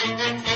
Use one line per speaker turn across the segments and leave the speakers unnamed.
Thank you.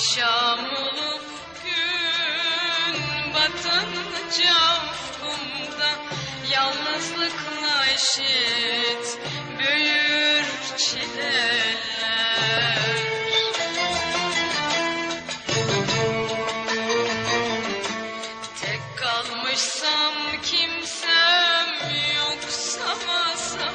Akşam olup gün batınca ufkumda Yalnızlıkla eşit büyür çileler. Tek kalmışsam kimsem yoksa masam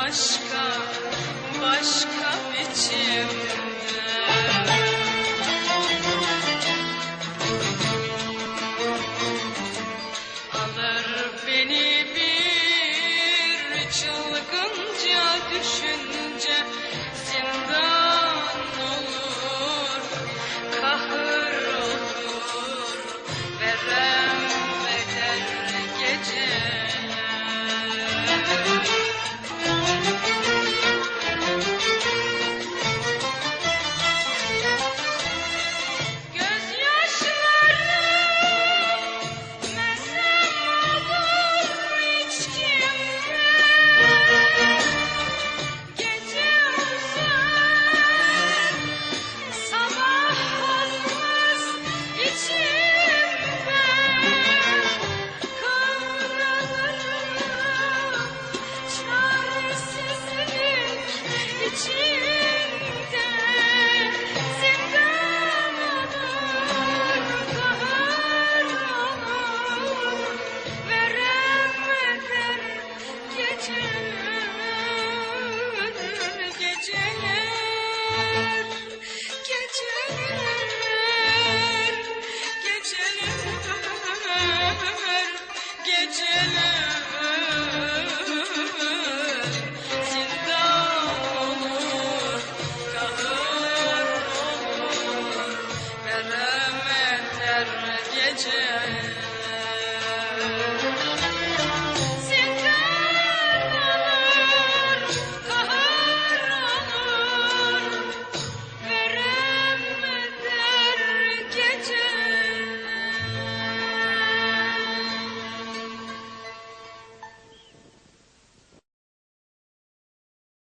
başka, başka biçim.